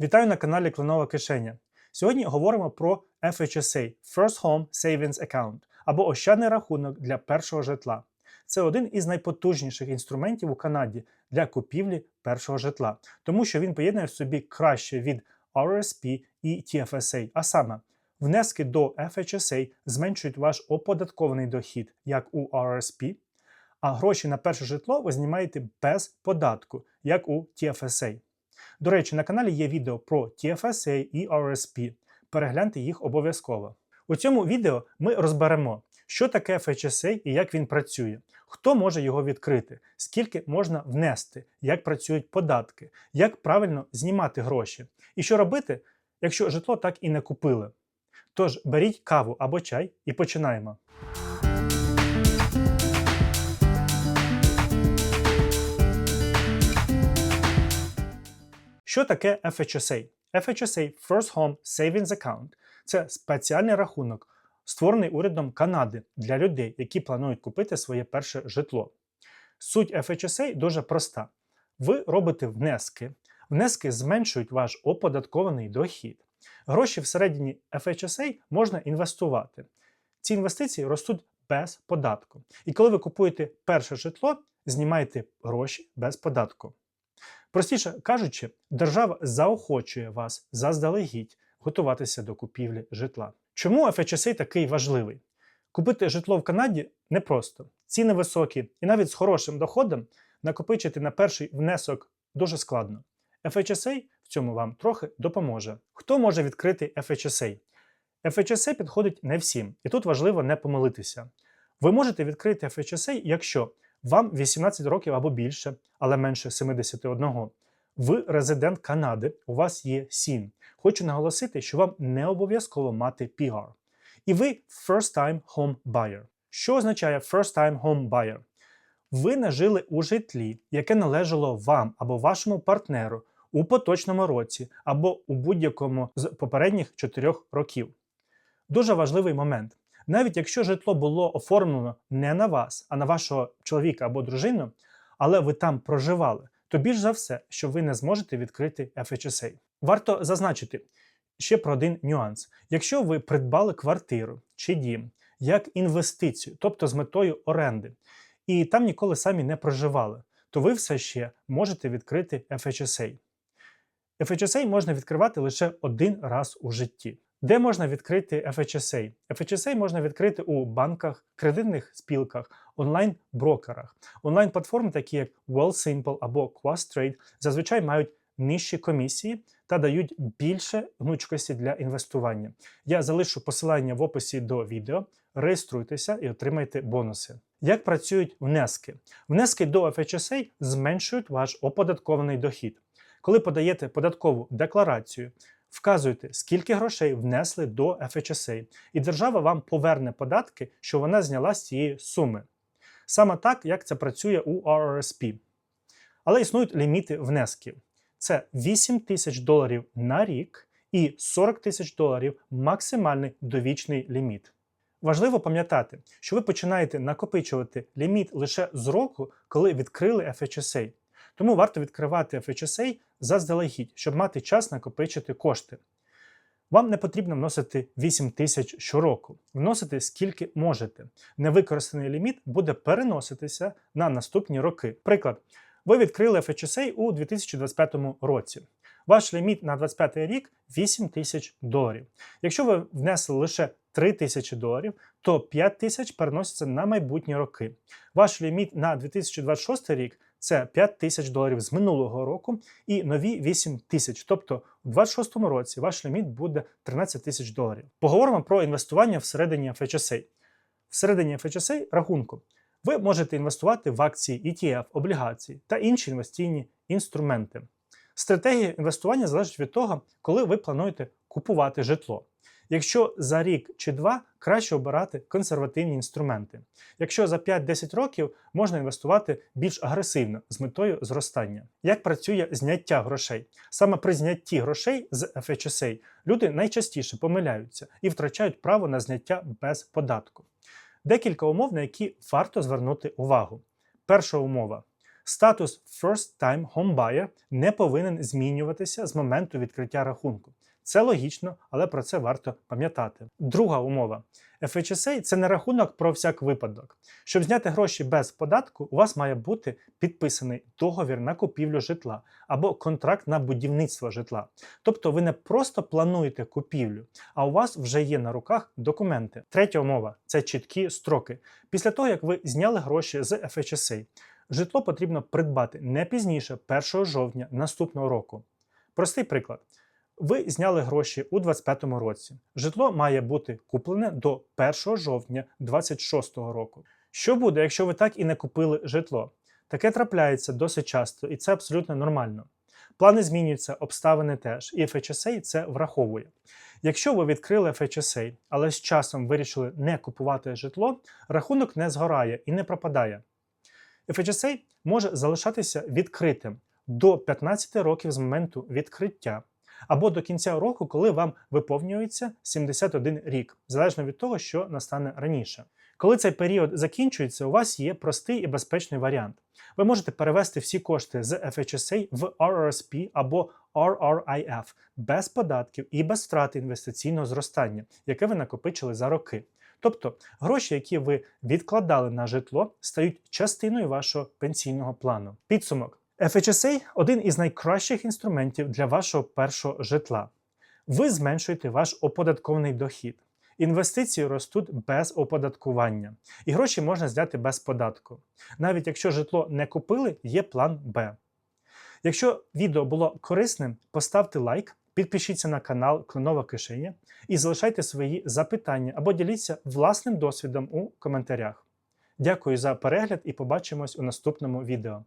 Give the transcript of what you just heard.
Вітаю на каналі Кленова Кишеня. Сьогодні говоримо про FHSA First Home Savings Account або Ощадний рахунок для першого житла. Це один із найпотужніших інструментів у Канаді для купівлі першого житла, тому що він поєднує в собі краще від RSP і TFSA, а саме внески до FHSA зменшують ваш оподаткований дохід, як у RSP, а гроші на перше житло ви знімаєте без податку, як у TFSA. До речі, на каналі є відео про TFSA і RSP. Перегляньте їх обов'язково. У цьому відео ми розберемо, що таке FHSA і як він працює, хто може його відкрити, скільки можна внести, як працюють податки, як правильно знімати гроші, і що робити, якщо житло так і не купили. Тож беріть каву або чай і починаємо. Що таке FHSA? FHSA First Home Savings Account це спеціальний рахунок, створений урядом Канади для людей, які планують купити своє перше житло. Суть FHSA дуже проста: ви робите внески. Внески зменшують ваш оподаткований дохід. Гроші всередині FHSA можна інвестувати. Ці інвестиції ростуть без податку. І коли ви купуєте перше житло, знімаєте гроші без податку. Простіше кажучи, держава заохочує вас заздалегідь готуватися до купівлі житла. Чому FHSA такий важливий? Купити житло в Канаді непросто. Ціни високі, і навіть з хорошим доходом накопичити на перший внесок дуже складно. FHSA в цьому вам трохи допоможе. Хто може відкрити FHSA? FHSA підходить не всім, і тут важливо не помилитися. Ви можете відкрити FHSA, якщо вам 18 років або більше, але менше 71. Ви резидент Канади, у вас є СІН. Хочу наголосити, що вам не обов'язково мати PR. І ви first-time home buyer. Що означає first-time home buyer? Ви не жили у житлі, яке належало вам або вашому партнеру у поточному році або у будь-якому з попередніх 4 років. Дуже важливий момент. Навіть якщо житло було оформлено не на вас, а на вашого чоловіка або дружину, але ви там проживали, то більш за все, що ви не зможете відкрити FHSA. Варто зазначити ще про один нюанс: якщо ви придбали квартиру чи дім як інвестицію, тобто з метою оренди, і там ніколи самі не проживали, то ви все ще можете відкрити FHSA. FHSA можна відкривати лише один раз у житті. Де можна відкрити FHSA? FHSA можна відкрити у банках, кредитних спілках, онлайн-брокерах. Онлайн-платформи, такі як WellSimple або QuastTrade, зазвичай мають нижчі комісії та дають більше гнучкості для інвестування. Я залишу посилання в описі до відео. Реєструйтеся і отримайте бонуси. Як працюють внески? Внески до FHSA зменшують ваш оподаткований дохід. Коли подаєте податкову декларацію, вказуйте, скільки грошей внесли до FHSA, і держава вам поверне податки, що вона зняла з цієї суми. Саме так, як це працює у RRSP. Але існують ліміти внесків. Це 8 тисяч доларів на рік і 40 тисяч доларів максимальний довічний ліміт. Важливо пам'ятати, що ви починаєте накопичувати ліміт лише з року, коли відкрили FHSA. Тому варто відкривати FHSA заздалегідь, щоб мати час накопичити кошти. Вам не потрібно вносити 8 тисяч щороку. Вносити скільки можете. Невикористаний ліміт буде переноситися на наступні роки. Приклад, ви відкрили FHSA у 2025 році. Ваш ліміт на 2025 рік 8 тисяч доларів. Якщо ви внесли лише 3 тисячі доларів, то 5 тисяч переноситься на майбутні роки. Ваш ліміт на 2026 рік це 5 тисяч доларів з минулого року і нові 8 тисяч. Тобто у 2026 році ваш ліміт буде 13 тисяч доларів. Поговоримо про інвестування всередині FHSA. Всередині FHSA рахунку ви можете інвестувати в акції, ETF, облігації та інші інвестиційні інструменти. Стратегія інвестування залежить від того, коли ви плануєте купувати житло. Якщо за рік чи два краще обирати консервативні інструменти. Якщо за 5-10 років можна інвестувати більш агресивно з метою зростання. Як працює зняття грошей? Саме при знятті грошей з FHSA люди найчастіше помиляються і втрачають право на зняття без податку. Декілька умов, на які варто звернути увагу. Перша умова: Статус First Time Homebuyer не повинен змінюватися з моменту відкриття рахунку. Це логічно, але про це варто пам'ятати. Друга умова. FHSA – це не рахунок про всяк випадок. Щоб зняти гроші без податку, у вас має бути підписаний договір на купівлю житла або контракт на будівництво житла. Тобто ви не просто плануєте купівлю, а у вас вже є на руках документи. Третя умова це чіткі строки. Після того, як ви зняли гроші з FHSA, житло потрібно придбати не пізніше 1 жовтня наступного року. Простий приклад. Ви зняли гроші у 2025 році. Житло має бути куплене до 1 жовтня 2026 року. Що буде, якщо ви так і не купили житло? Таке трапляється досить часто, і це абсолютно нормально. Плани змінюються, обставини теж, і FHSA це враховує. Якщо ви відкрили FHSA, але з часом вирішили не купувати житло, рахунок не згорає і не пропадає. FHSA може залишатися відкритим до 15 років з моменту відкриття або до кінця року, коли вам виповнюється 71 рік, залежно від того, що настане раніше. Коли цей період закінчується, у вас є простий і безпечний варіант. Ви можете перевести всі кошти з FHSA в RRSP або RRIF без податків і без втрати інвестиційного зростання, яке ви накопичили за роки. Тобто гроші, які ви відкладали на житло, стають частиною вашого пенсійного плану. Підсумок. FHSA – один із найкращих інструментів для вашого першого житла. Ви зменшуєте ваш оподаткований дохід. Інвестиції ростуть без оподаткування, і гроші можна зняти без податку. Навіть якщо житло не купили, є план Б. Якщо відео було корисним, поставте лайк, підпишіться на канал Кленова Кишеня і залишайте свої запитання або діліться власним досвідом у коментарях. Дякую за перегляд і побачимось у наступному відео.